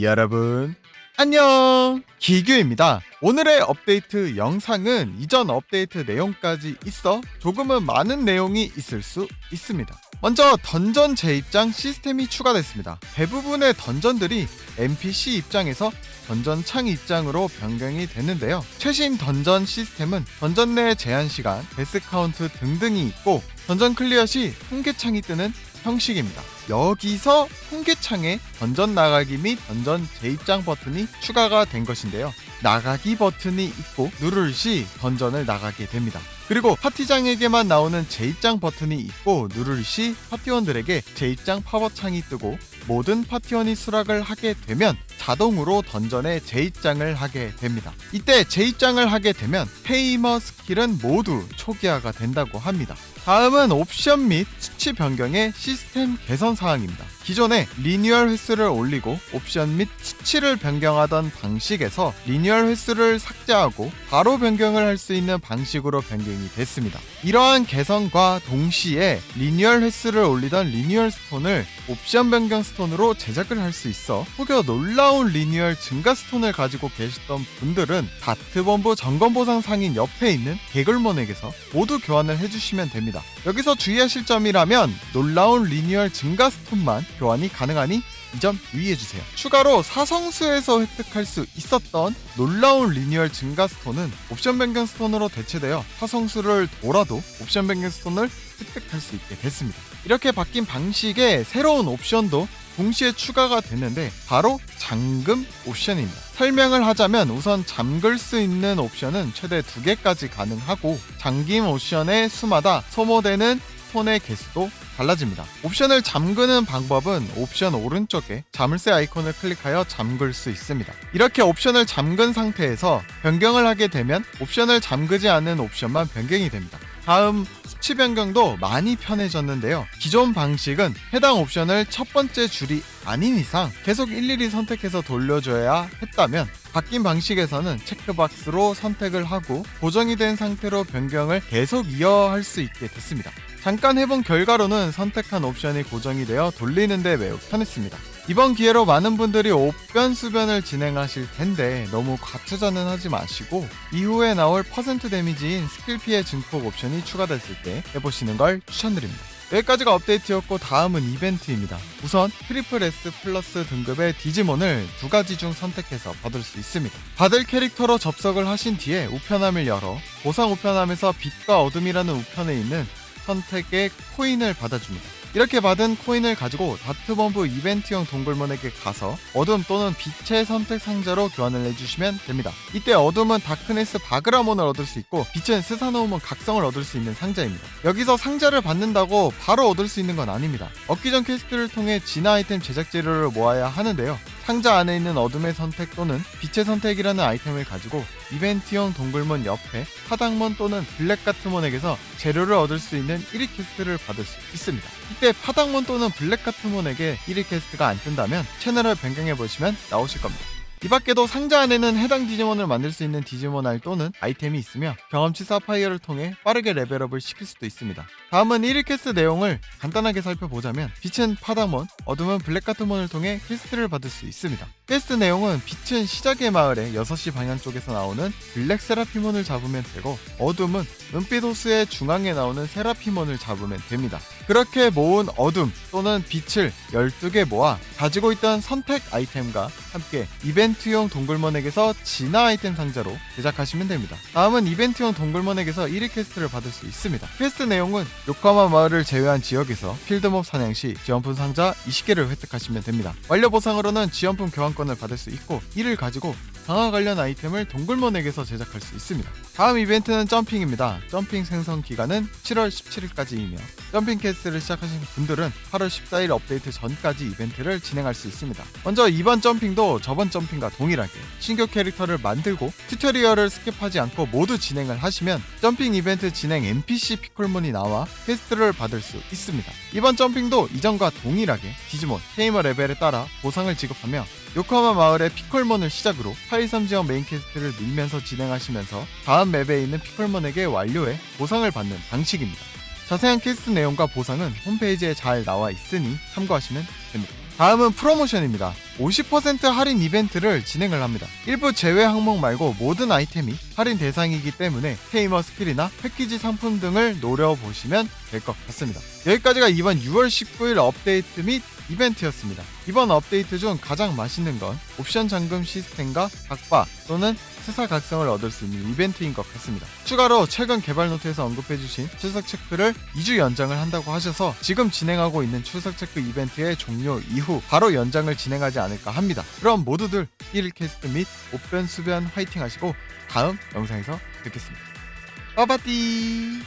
여러분 안녕! 기규입니다. 오늘의 업데이트 영상은 이전 업데이트 내용까지 있어 조금은 많은 내용이 있을 수 있습니다. 먼저 던전 재입장 시스템이 추가됐습니다. 대부분의 던전들이 NPC 입장에서 던전 창 입장으로 변경이 됐는데요. 최신 던전 시스템은 던전 내 제한 시간, 데스 카운트 등등이 있고 던전 클리어 시 통계창이 뜨는 형식입니다. 여기서 통계창에 던전 나가기 및 던전 재입장 버튼이 추가가 된 것인데요. 나가기 버튼이 있고 누를 시 던전을 나가게 됩니다. 그리고 파티장에게만 나오는 재입장 버튼이 있고 누를 시 파티원들에게 재입장 팝업창이 뜨고 모든 파티원이 수락을 하게 되면 자동으로 던전에 재입장을 하게 됩니다. 이때 재입장을 하게 되면 페이머 스킬은 모두 초기화가 된다고 합니다. 다음은 옵션 및 수치 변경의 시스템 개선 사항입니다. 기존에 리뉴얼 횟수를 올리고 옵션 및 수치를 변경하던 방식에서 리뉴얼 횟수를 삭제하고 바로 변경을 할 수 있는 방식으로 변경이 됐습니다. 이러한 개선과 동시에 리뉴얼 횟수를 올리던 리뉴얼 스톤을 옵션 변경 스톤으로 제작을 할 수 있어 혹여 놀라운 리뉴얼 증가 스톤을 가지고 계셨던 분들은 다트본부 점검보상 상인 옆에 있는 개글몬에게서 모두 교환을 해주시면 됩니다. 여기서 주의하실 점이라면 놀라운 리뉴얼 증가 스톤만 교환이 가능하니 이 점 유의해주세요. 추가로 사성수에서 획득할 수 있었던 놀라운 리뉴얼 증가 스톤은 옵션 변경 스톤으로 대체되어 사성수를 돌아도 옵션 변경 스톤을 획득할 수 있게 됐습니다. 이렇게 바뀐 방식의 새로운 옵션도 동시에 추가가 됐는데 바로 잠금 옵션입니다. 설명을 하자면 우선 잠글 수 있는 옵션은 최대 두 개까지 가능하고 잠김 옵션의 수마다 소모되는 스톤의 개수도 달라집니다. 옵션을 잠그는 방법은 옵션 오른쪽에 자물쇠 아이콘을 클릭하여 잠글 수 있습니다. 이렇게 옵션을 잠근 상태에서 변경을 하게 되면 옵션을 잠그지 않는 옵션만 변경이 됩니다. 다음 수치 변경도 많이 편해졌는데요. 기존 방식은 해당 옵션을 첫 번째 줄이 아닌 이상 계속 일일이 선택해서 돌려줘야 했다면 바뀐 방식에서는 체크박스로 선택을 하고 고정이 된 상태로 변경을 계속 이어할 수 있게 됐습니다. 잠깐 해본 결과로는 선택한 옵션이 고정이 되어 돌리는데 매우 편했습니다. 이번 기회로 많은 분들이 옵변 수변을 진행하실 텐데 너무 과투자는 하지 마시고 이후에 나올 퍼센트 데미지인 스킬 피해 증폭 옵션이 추가됐을 때 해보시는 걸 추천드립니다. 여기까지가 업데이트였고 다음은 이벤트입니다. 우선 트리플 S 플러스 등급의 디지몬을 두 가지 중 선택해서 받을 수 있습니다. 받을 캐릭터로 접속을 하신 뒤에 우편함을 열어 보상 우편함에서 빛과 어둠이라는 우편에 있는 선택의 코인을 받아줍니다. 이렇게 받은 코인을 가지고 다트본부 이벤트형 동굴몬에게 가서 어둠 또는 빛의 선택 상자로 교환을 해주시면 됩니다. 이때 어둠은 다크네스 바그라몬을 얻을 수 있고 빛은 스사노움은 각성을 얻을 수 있는 상자입니다. 여기서 상자를 받는다고 바로 얻을 수 있는 건 아닙니다. 얻기 전 퀘스트를 통해 진화 아이템 제작 재료를 모아야 하는데요. 상자 안에 있는 어둠의 선택 또는 빛의 선택이라는 아이템을 가지고 이벤트형 동굴몬 옆에 파당몬 또는 블랙가트몬에게서 재료를 얻을 수 있는 1위 퀘스트를 받을 수 있습니다. 이때 파당몬 또는 블랙가트몬에게 1위 퀘스트가 안 뜬다면 채널을 변경해 보시면 나오실 겁니다. 이 밖에도 상자 안에는 해당 디지몬을 만들 수 있는 디지몬 알 또는 아이템이 있으며 경험치 사파이어를 통해 빠르게 레벨업을 시킬 수도 있습니다. 다음은 1위 퀘스트 내용을 간단하게 살펴보자면 빛은 파다몬, 어둠은 블랙가트몬을 통해 퀘스트를 받을 수 있습니다. 퀘스트 내용은 빛은 시작의 마을에 6시 방향 쪽에서 나오는 블랙 세라피몬을 잡으면 되고 어둠은 은빛 호수의 중앙에 나오는 세라피몬을 잡으면 됩니다. 그렇게 모은 어둠 또는 빛을 12개 모아 가지고 있던 선택 아이템과 함께 이벤트용 동굴몬에게서 진화 아이템 상자로 제작하시면 됩니다. 다음은 이벤트용 동굴몬에게서 1위 퀘스트를 받을 수 있습니다. 퀘스트 내용은 요카마 마을을 제외한 지역에서 필드몹 사냥 시 지원품 상자 20개를 획득하시면 됩니다. 완료 보상으로는 지원품 교환권을 받을 수 있고 이를 가지고 강화 관련 아이템을 동굴몬에게서 제작할 수 있습니다. 다음 이벤트는 점핑입니다. 점핑 생성 기간은 7월 17일까지이며 점핑 퀘스트를 시작하신 분들은 8월 14일 업데이트 전까지 이벤트를 진행할 수 있습니다. 먼저 이번 점핑도 저번 점핑과 동일하게 신규 캐릭터를 만들고 튜토리얼을 스킵하지 않고 모두 진행을 하시면 점핑 이벤트 진행 NPC 피콜몬이 나와 퀘스트를 받을 수 있습니다. 이번 점핑도 이전과 동일하게 디지몬, 테이머 레벨에 따라 보상을 지급하며 요코하마 마을의 피콜몬을 시작으로 파이섬 지역 메인 퀘스트를 밀면서 진행하시면서 다음 맵에 있는 피콜몬에게 완료해 보상을 받는 방식입니다. 자세한 퀘스트 내용과 보상은 홈페이지에 잘 나와 있으니 참고하시면 됩니다. 다음은 프로모션입니다. 50% 할인 이벤트를 진행을 합니다. 일부 제외 항목 말고 모든 아이템이 할인 대상이기 때문에 테이머 스킬이나 패키지 상품 등을 노려보시면 될 것 같습니다. 여기까지가 이번 6월 19일 업데이트 및 이벤트였습니다. 이번 업데이트 중 가장 맛있는 건 옵션 잠금 시스템과 각바 또는 스사 각성을 얻을 수 있는 이벤트인 것 같습니다. 추가로 최근 개발 노트에서 언급해주신 출석 체크를 2주 연장을 한다고 하셔서 지금 진행하고 있는 출석 체크 이벤트의 종료 이후 바로 연장을 진행하지 않을까 합니다. 그럼 모두들 1일 캐스트 및 옵변 수변 화이팅 하시고 다음 영상에서 뵙겠습니다. 빠바띠